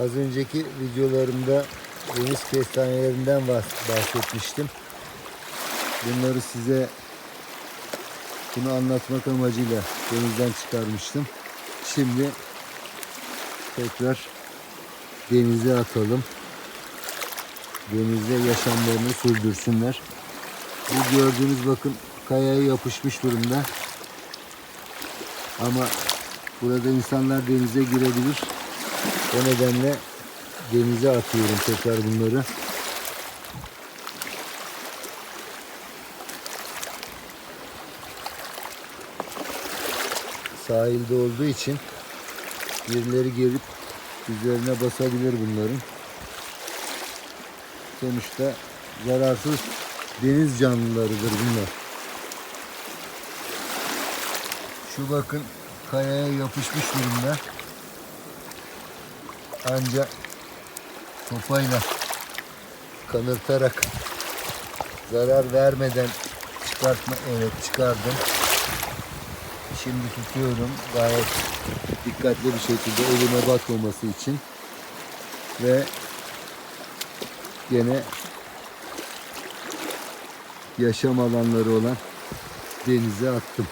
Az önceki videolarımda deniz kestanelerinden bahs- bahsetmiştim. Bunları size bunu anlatmak amacıyla denizden çıkarmıştım. Şimdi tekrar denize atalım. Denizde yaşamlarını sürdürsünler. Bu gördüğünüz bakın kayaya yapışmış durumda. Ama burada insanlar denize girebilir. O nedenle denize atıyorum tekrar bunları. Sahilde olduğu için birileri gelip üzerine basabilir bunların. Sonuçta zararsız deniz canlılarıdır bunlar. Şu bakın kayaya yapışmış durumda. Ancak sopayla kanırtarak zarar vermeden çıkartma evet çıkardım. Şimdi tutuyorum gayet dikkatli bir şekilde elime batmaması için ve gene yaşam alanları olan denize attım.